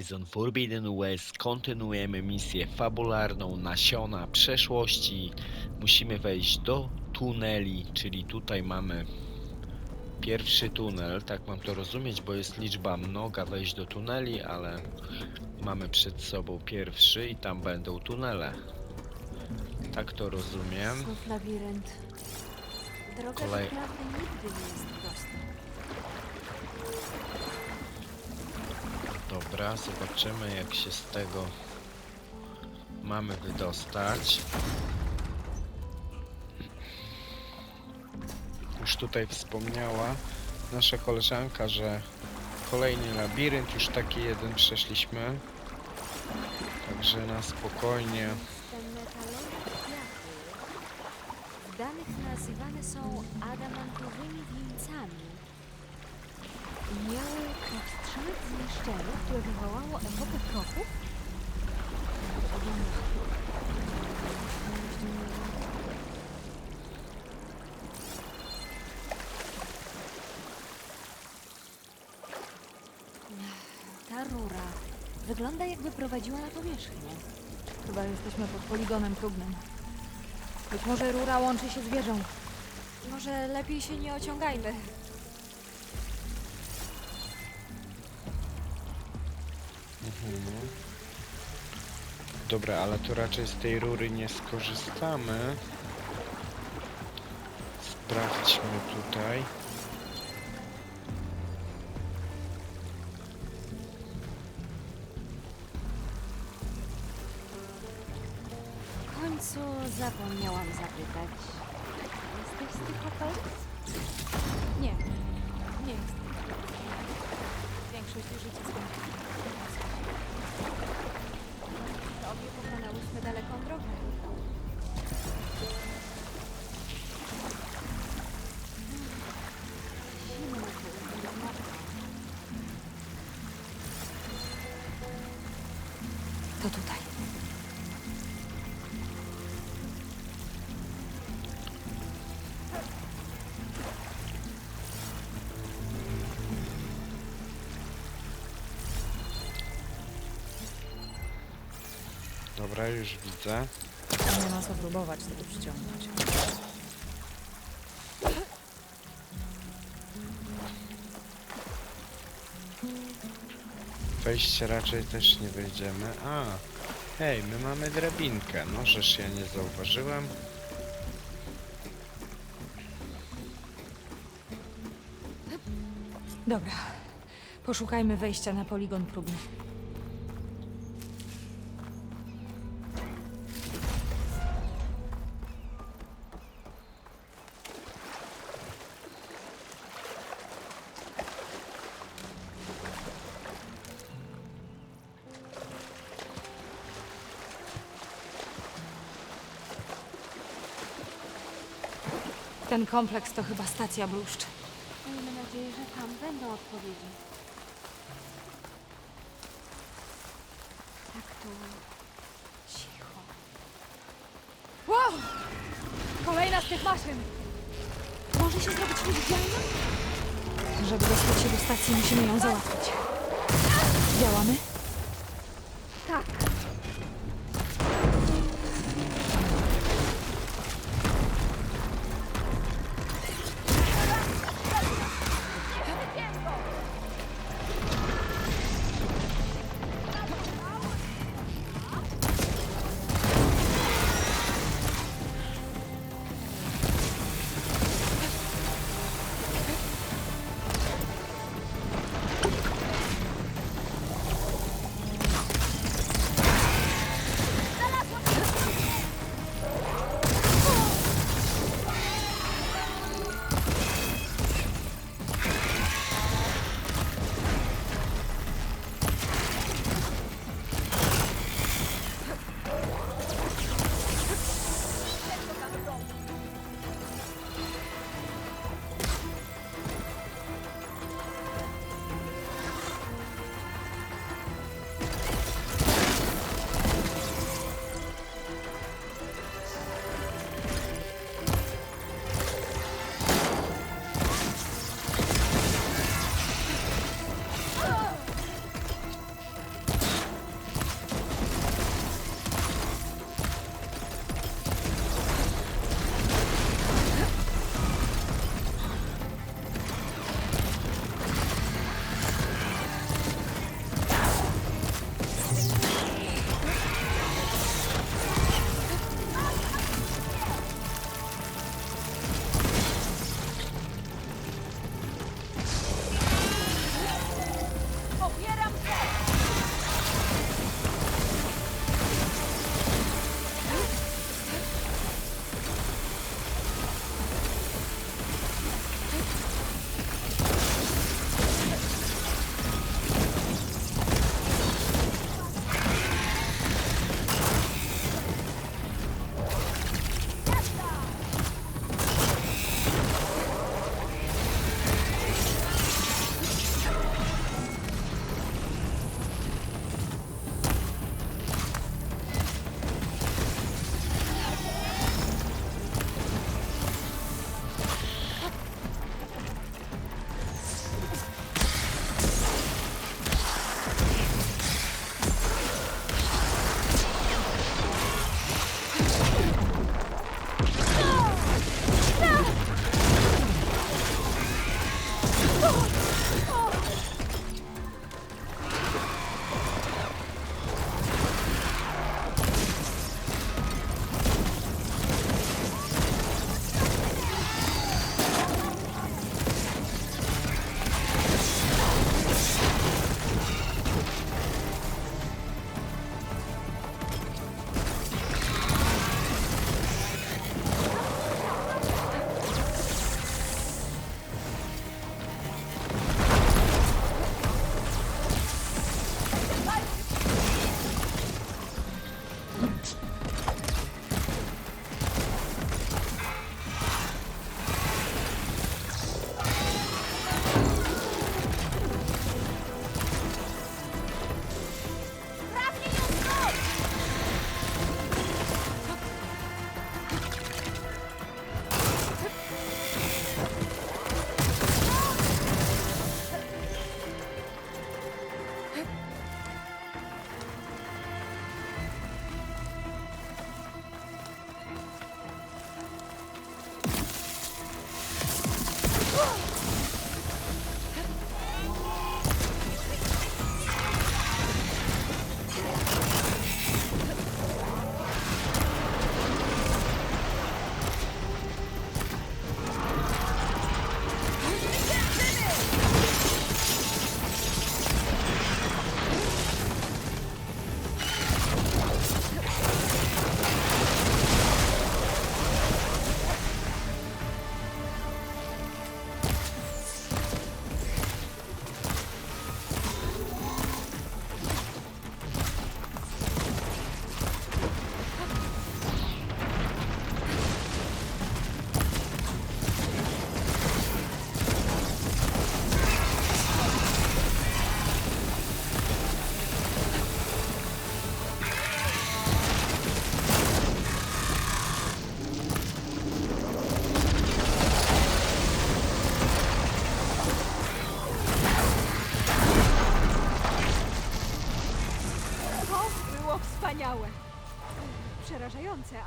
Horizon Forbidden West kontynuujemy misję fabularną Nasiona Przeszłości. Musimy wejść do tuneli, czyli tutaj mamy pierwszy tunel, tak mam to rozumieć, bo jest liczba mnoga wejść do tuneli, ale mamy przed sobą pierwszy i tam będą tunele. Tak to rozumiem. Znów labirynt. Droga Kolej- naprawdę nigdy nie jest Dobra, zobaczymy jak się z tego mamy wydostać. Już tutaj wspomniała nasza koleżanka, że kolejny labirynt, już taki jeden przeszliśmy. Także na spokojnie. Danych nazywane są adamantowymi wieńcami. Miały powstrzymać zniszczenie, które wywołało epokę kroków? Ta rura wygląda jakby prowadziła na powierzchnię. Chyba jesteśmy pod poligonem próbnym. Być może rura łączy się z wieżą. Może lepiej się nie ociągajmy. Dobra, ale to raczej z tej rury nie skorzystamy. Sprawdźmy tutaj. W końcu zapomniałam zapytać. Jesteś z tych hotelów? Nie, nie jest. Większość życia spędziłam. Pokonałyśmy daleką drogę. Dobra, już widzę. Nie ma co próbować tego przyciągnąć. Wejście raczej też nie wejdziemy. A, hej, my mamy drabinkę. No, żeż ja nie zauważyłem. Dobra. Poszukajmy wejścia na poligon próbny. Ten kompleks to chyba stacja bluszcz. Miejmy nadzieję, że tam będą odpowiedzi. Tak tu cicho. Wow! Kolejna z tych maszyn! Może się zrobić niewidzialna? Żeby dostać się do stacji, musimy ją załatwić. Działamy? Tak.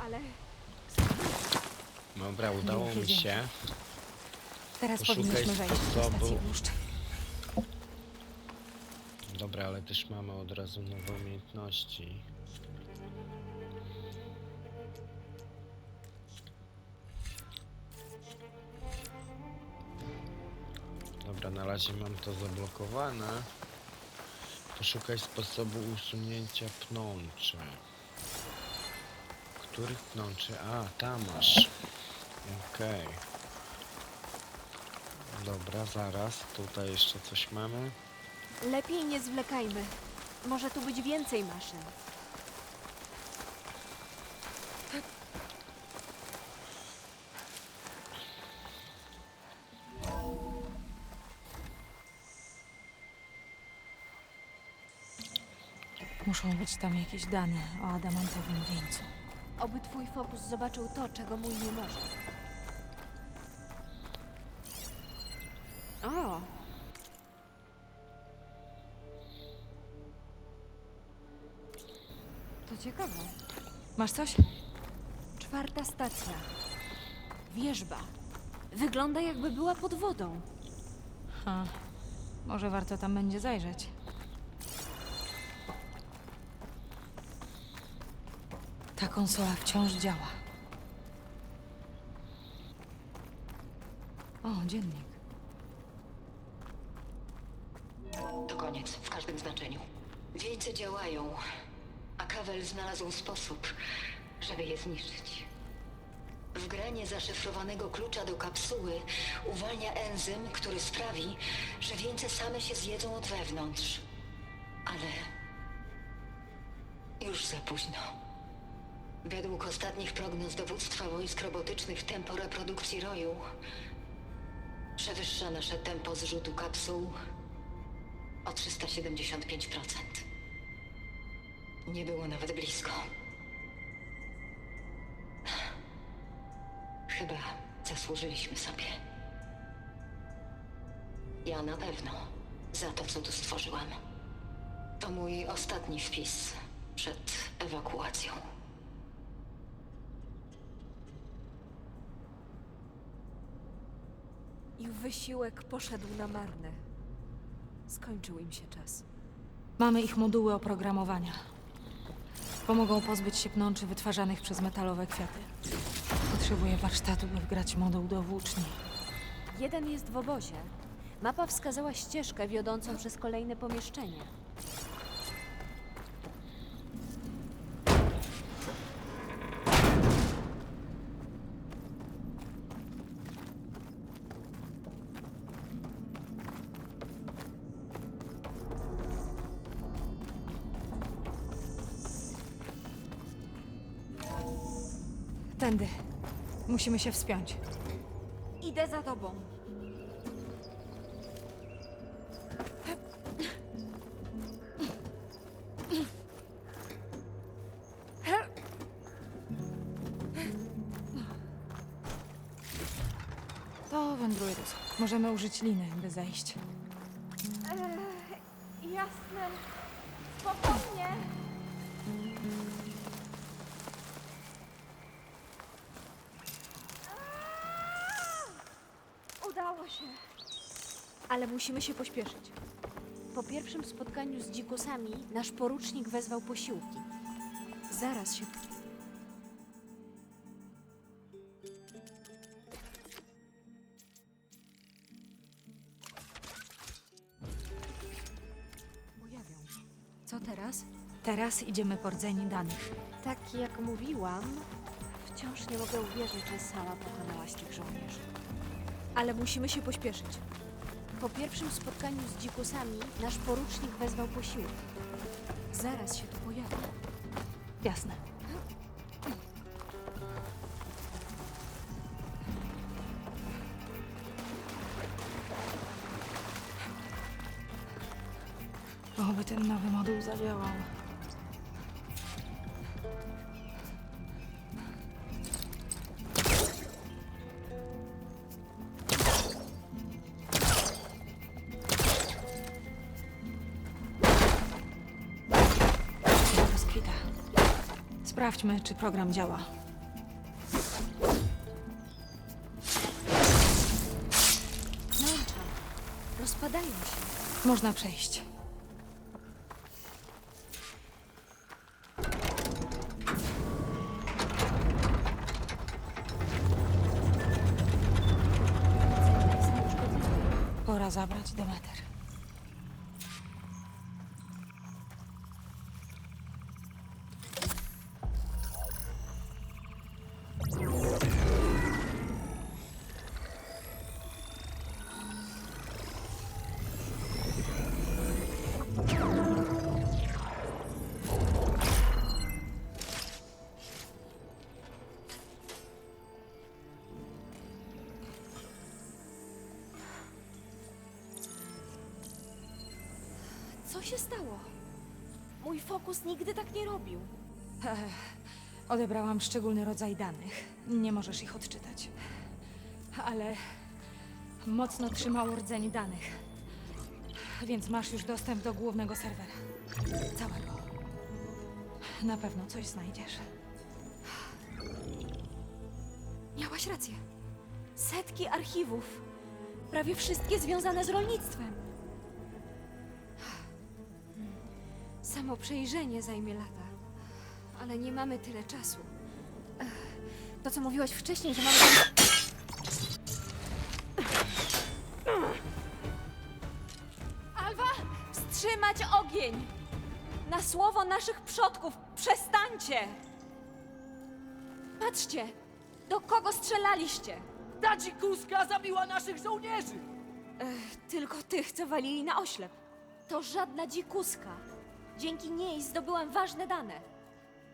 Ale Dobra, udało mi się. Teraz Poszukaj powinniśmy wejść do sposobu. Dobra, ale też mamy od razu nowe umiejętności. Dobra, na razie mam to zablokowane. Poszukaj sposobu usunięcia pnączy. Których pnączy? A, tam masz. Okej. Dobra, zaraz. Tutaj jeszcze coś mamy. lepiej nie zwlekajmy. Może tu być więcej maszyn. Muszą być tam jakieś dane o adamantowym wieńcu. Oby twój fokus zobaczył to, czego mój nie może. O! To ciekawe. Masz coś? Czwarta stacja. Wieżba. Wygląda jakby była pod wodą. Ha. Może warto tam będzie zajrzeć. Ta konsola wciąż działa. O, dziennik. To koniec w każdym znaczeniu. Wieńce działają, a Kawel znalazł sposób, żeby je zniszczyć. Wgranie zaszyfrowanego klucza do kapsuły uwalnia enzym, który sprawi, że wieńce same się zjedzą od wewnątrz. Ale już za późno. Według ostatnich prognoz dowództwa wojsk robotycznych tempo reprodukcji roju przewyższa nasze tempo zrzutu kapsuł o 375%. Nie było nawet blisko. Chyba zasłużyliśmy sobie. Ja na pewno za to, co tu stworzyłam. To mój ostatni wpis przed ewakuacją. Ich wysiłek poszedł na marne. Skończył im się czas. Mamy ich moduły oprogramowania. Pomogą pozbyć się pnączy wytwarzanych przez metalowe kwiaty. Potrzebuję warsztatu, by wgrać moduł do włóczni. Jeden jest w obozie. Mapa wskazała ścieżkę wiodącą przez kolejne pomieszczenie. Tędy. Musimy się wspiąć. Idę za tobą. To wędruje. Możemy użyć liny, by zejść. Udało się. Ale musimy się pośpieszyć. Po pierwszym spotkaniu z dzikusami nasz porucznik wezwał posiłki. Zaraz się Pojawią. Co teraz? Teraz idziemy po rdzeni danych. Tak jak mówiłam, wciąż nie mogę uwierzyć, że sama pokonałaś tych żołnierzy. Ale musimy się pośpieszyć. Po pierwszym spotkaniu z dzikusami nasz porucznik wezwał posiłki. Zaraz się tu pojawi. Jasne. Oby ten nowy moduł zadziałał. Sprawdźmy, czy program działa. Męczą. Rozpadają się. Można przejść. Pora zabrać Demeter. Się stało? Mój fokus nigdy tak nie robił. Odebrałam szczególny rodzaj danych. Nie możesz ich odczytać. Ale mocno trzymało rdzeń danych. Więc masz już dostęp do głównego serwera. Całego. Na pewno coś znajdziesz. Miałaś rację. Setki archiwów. Prawie wszystkie związane z rolnictwem. Samo przejrzenie zajmie lata. Ale nie mamy tyle czasu. Ech, To, co mówiłaś wcześniej, że mamy... Alwa! Wstrzymać ogień! Na słowo naszych przodków! Przestańcie! Patrzcie! Do kogo strzelaliście? Ta dzikuska zabiła naszych żołnierzy! Tylko tych, co walili na oślep. To żadna dzikuska. Dzięki niej zdobyłam ważne dane.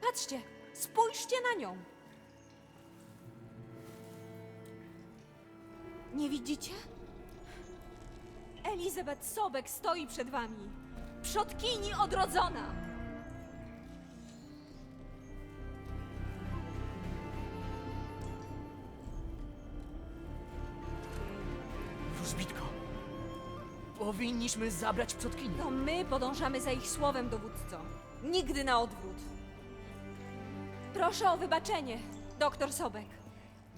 Patrzcie, spójrzcie na nią. Nie widzicie? Elizabeth Sobek stoi przed wami. Przodkini odrodzona. Powinniśmy zabrać przodkinię. To my podążamy za ich słowem, dowódco. Nigdy na odwrót. Proszę o wybaczenie, doktor Sobek.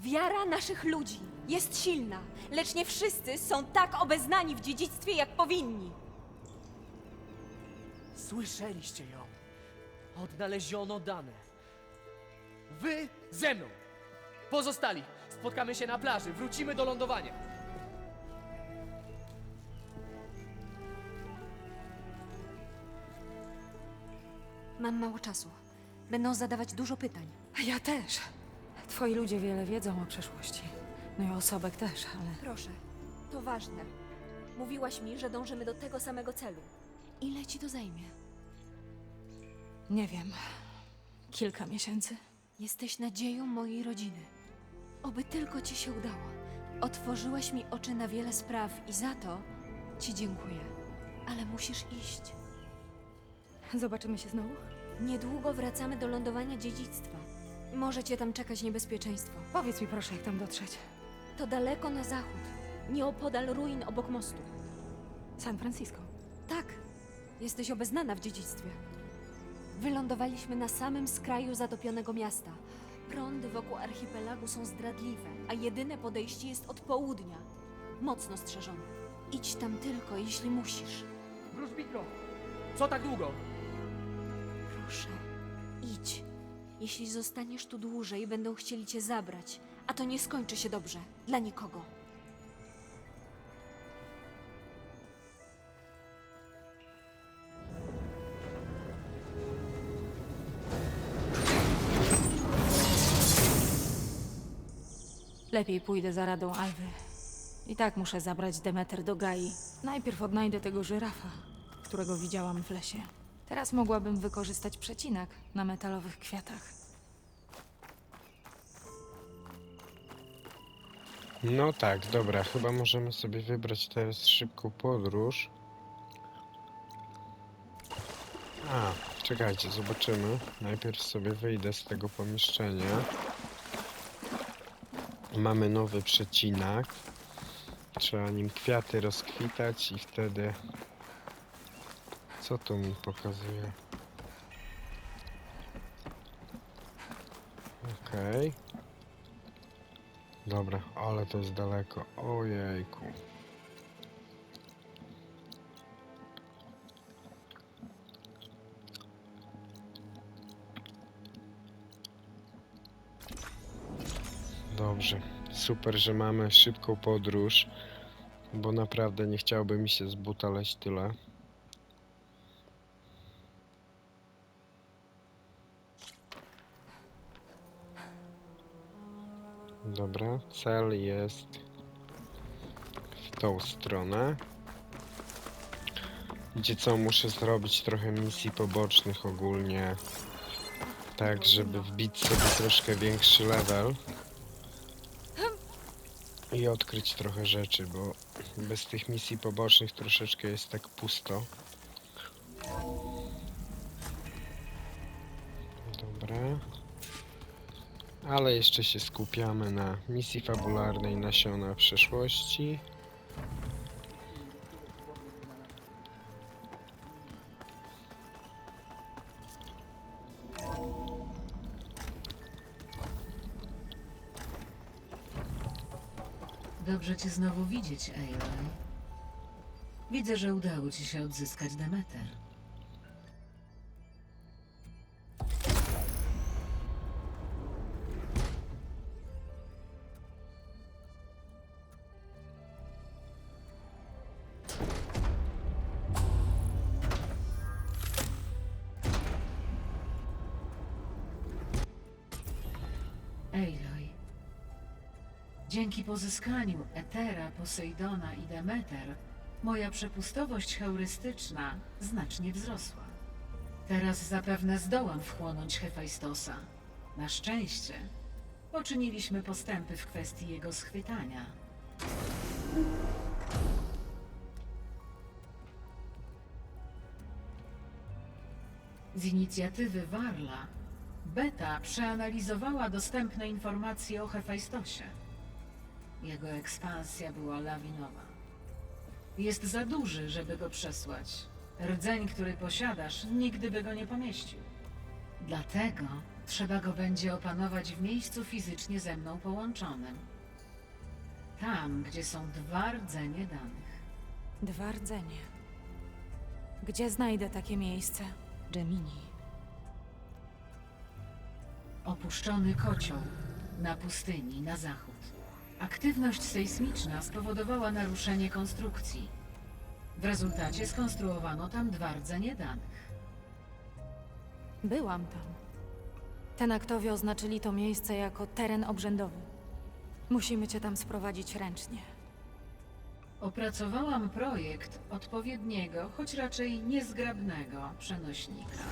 Wiara naszych ludzi jest silna, lecz nie wszyscy są tak obeznani w dziedzictwie, jak powinni. Słyszeliście ją. Odnaleziono dane. Wy ze mną. Pozostali. Spotkamy się na plaży. Wrócimy do lądowania. Mam mało czasu. Będą zadawać dużo pytań. Ja też. Twoi ludzie wiele wiedzą o przeszłości. No i o Sobek też, ale Proszę, to ważne. Mówiłaś mi, że dążymy do tego samego celu. Ile ci to zajmie? nie wiem. Kilka miesięcy. Jesteś nadzieją mojej rodziny. Oby tylko ci się udało. Otworzyłaś mi oczy na wiele spraw i za to ci dziękuję. Ale musisz iść. Zobaczymy się znowu? Niedługo wracamy do lądowania dziedzictwa. Może cię tam czekać niebezpieczeństwo. Powiedz mi proszę, jak tam dotrzeć. To daleko na zachód, nieopodal ruin obok mostu. San Francisco. Tak, jesteś obeznana w dziedzictwie. Wylądowaliśmy na samym skraju zatopionego miasta. Prądy wokół archipelagu są zdradliwe, a jedyne podejście jest od południa. Mocno strzeżone. Idź tam tylko, jeśli musisz. Wróżbitko, co tak długo? Proszę, idź. Jeśli zostaniesz tu dłużej, będą chcieli cię zabrać, a to nie skończy się dobrze. Dla nikogo. Lepiej pójdę za radą Alwy. I tak muszę zabrać Demeter do Gai. Najpierw odnajdę tego żyrafa, którego widziałam w lesie. Teraz mogłabym wykorzystać przecinak na metalowych kwiatach. No tak, dobra, chyba możemy sobie wybrać teraz szybką podróż. A, czekajcie, zobaczymy. Najpierw sobie wyjdę z tego pomieszczenia. Mamy nowy przecinak. Trzeba nim kwiaty rozkwitać i wtedy... Co tu mi pokazuje? Okej. Dobra, ale to jest daleko. Ojejku. Dobrze. Super, że mamy szybką podróż, bo naprawdę nie chciałby mi się z buta leść tyle. Dobra, cel jest w tą stronę. Gdzie co, muszę zrobić trochę misji pobocznych ogólnie. Tak, żeby wbić sobie troszkę większy level. I odkryć trochę rzeczy, bo bez tych misji pobocznych troszeczkę jest tak pusto. Ale jeszcze się skupiamy na misji fabularnej Nasiona Przeszłości. Dobrze cię znowu widzieć, Aloy. Widzę, że udało ci się odzyskać Demeter. Dzięki pozyskaniu Etera, Posejdona i Demeter, moja przepustowość heurystyczna znacznie wzrosła. Teraz zapewne zdołam wchłonąć Hefajstosa. Na szczęście poczyniliśmy postępy w kwestii jego schwytania. Z inicjatywy Warla, Beta przeanalizowała dostępne informacje o Hefajstosie. Jego ekspansja była lawinowa. Jest za duży, żeby go przesłać. Rdzeń, który posiadasz, nigdy by go nie pomieścił. Dlatego trzeba go będzie opanować w miejscu fizycznie ze mną połączonym. Tam, gdzie są dwa rdzenie danych. Dwa rdzenie. Gdzie znajdę takie miejsce? Gemini. Opuszczony kocioł na pustyni na zachód. Aktywność sejsmiczna spowodowała naruszenie konstrukcji. W rezultacie skonstruowano tam dwa rdzenie danych. Byłam tam. Tenaktowie oznaczyli to miejsce jako teren obrzędowy. Musimy cię tam sprowadzić ręcznie. Opracowałam projekt odpowiedniego, choć raczej niezgrabnego przenośnika.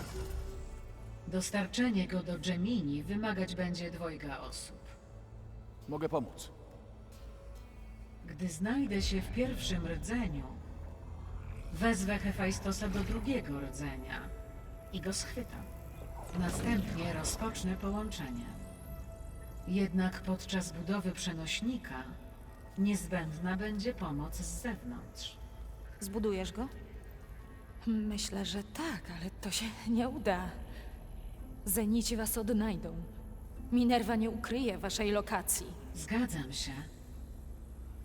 Dostarczenie go do Gemini wymagać będzie dwojga osób. Mogę pomóc. Gdy znajdę się w pierwszym rdzeniu, wezwę Hefajstosa do drugiego rdzenia i go schwytam. Następnie rozpocznę połączenie. Jednak podczas budowy przenośnika niezbędna będzie pomoc z zewnątrz. Zbudujesz go? Myślę, że tak, ale to się nie uda. Zenici was odnajdą. Minerva nie ukryje waszej lokacji. Zgadzam się.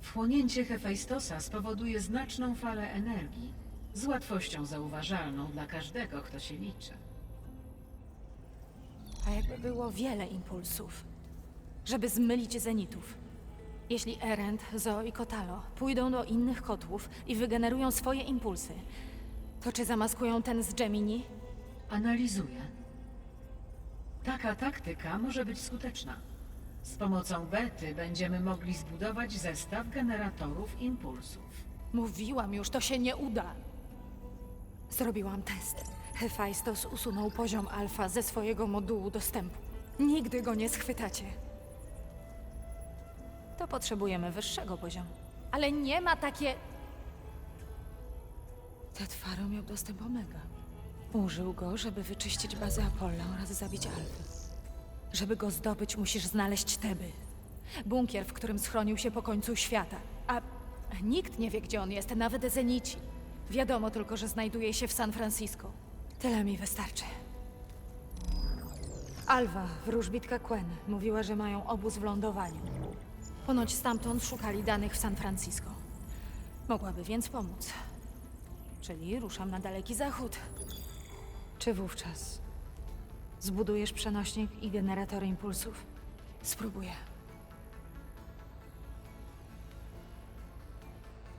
Wchłonięcie Hefajstosa spowoduje znaczną falę energii, z łatwością zauważalną dla każdego, kto się liczy. A jakby było wiele impulsów, żeby zmylić zenitów. Jeśli Erend, Zo i Kotalo pójdą do innych kotłów i wygenerują swoje impulsy, to czy zamaskują ten z Gemini? Analizuję. Taka taktyka może być skuteczna. Z pomocą bety będziemy mogli zbudować zestaw generatorów impulsów. Mówiłam już, to się nie uda. Zrobiłam test. Hephaistos usunął poziom alfa ze swojego modułu dostępu. Nigdy go nie schwytacie. To potrzebujemy wyższego poziomu. Ale nie ma takie... Tetfaro miał dostęp Omega. Użył go, żeby wyczyścić bazę Apolla oraz zabić Alfę. Żeby go zdobyć, musisz znaleźć Teby. Bunkier, w którym schronił się po końcu świata. A nikt nie wie, gdzie on jest, nawet Zenici. Wiadomo tylko, że znajduje się w San Francisco. Tyle mi wystarczy. Alwa, wróżbitka Quen, mówiła, że mają obóz w lądowaniu. Ponoć stamtąd szukali danych w San Francisco. Mogłaby więc pomóc. Czyli ruszam na daleki zachód. Czy wówczas zbudujesz przenośnik i generator impulsów? Spróbuję.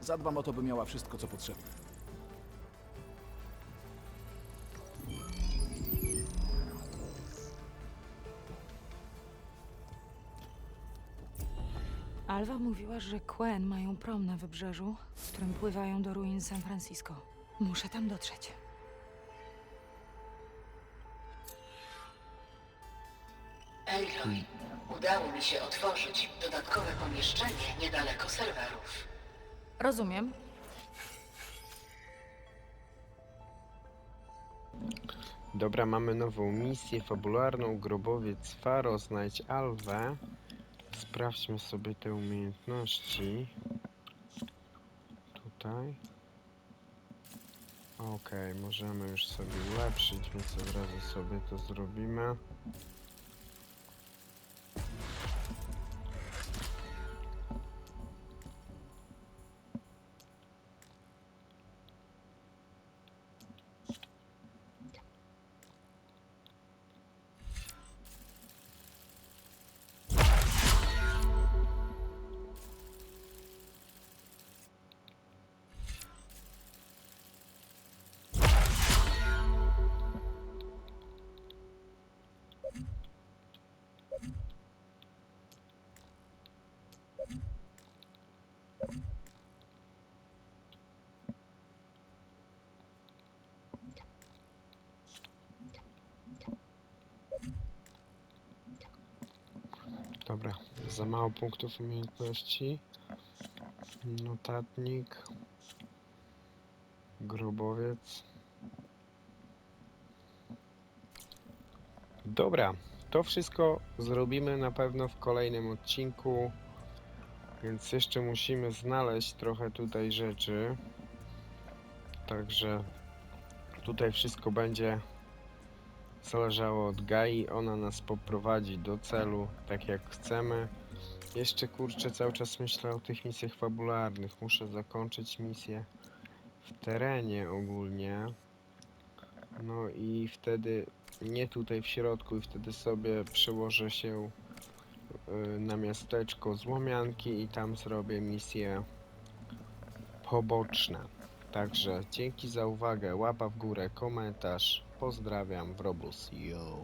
Zadbam o to, by miała wszystko, co potrzebne. Alwa mówiła, że Quen mają prom na wybrzeżu, którym pływają do ruin San Francisco. Muszę tam dotrzeć. Udało mi się otworzyć dodatkowe pomieszczenie niedaleko serwerów. Rozumiem. Dobra, mamy nową misję fabularną. Grobowiec Faro, znajdź Alwę. Sprawdźmy sobie te umiejętności. Tutaj. Okej, możemy już sobie ulepszyć, więc od razu sobie to zrobimy. Dobra, za mało punktów umiejętności. Notatnik. Grobowiec. Dobra, to wszystko zrobimy na pewno w kolejnym odcinku. Więc jeszcze musimy znaleźć trochę tutaj rzeczy. Także tutaj wszystko będzie zależało od Gai. Ona nas poprowadzi do celu tak jak chcemy. Jeszcze kurczę, cały czas myślę o tych misjach fabularnych. Muszę zakończyć misję w terenie ogólnie. No i wtedy nie tutaj w środku i wtedy sobie przełożę się y, na miasteczko Złomianki i tam zrobię misje poboczne. Także dzięki za uwagę, łapa w górę, komentarz. Pozdrawiam, Wrobus, yo.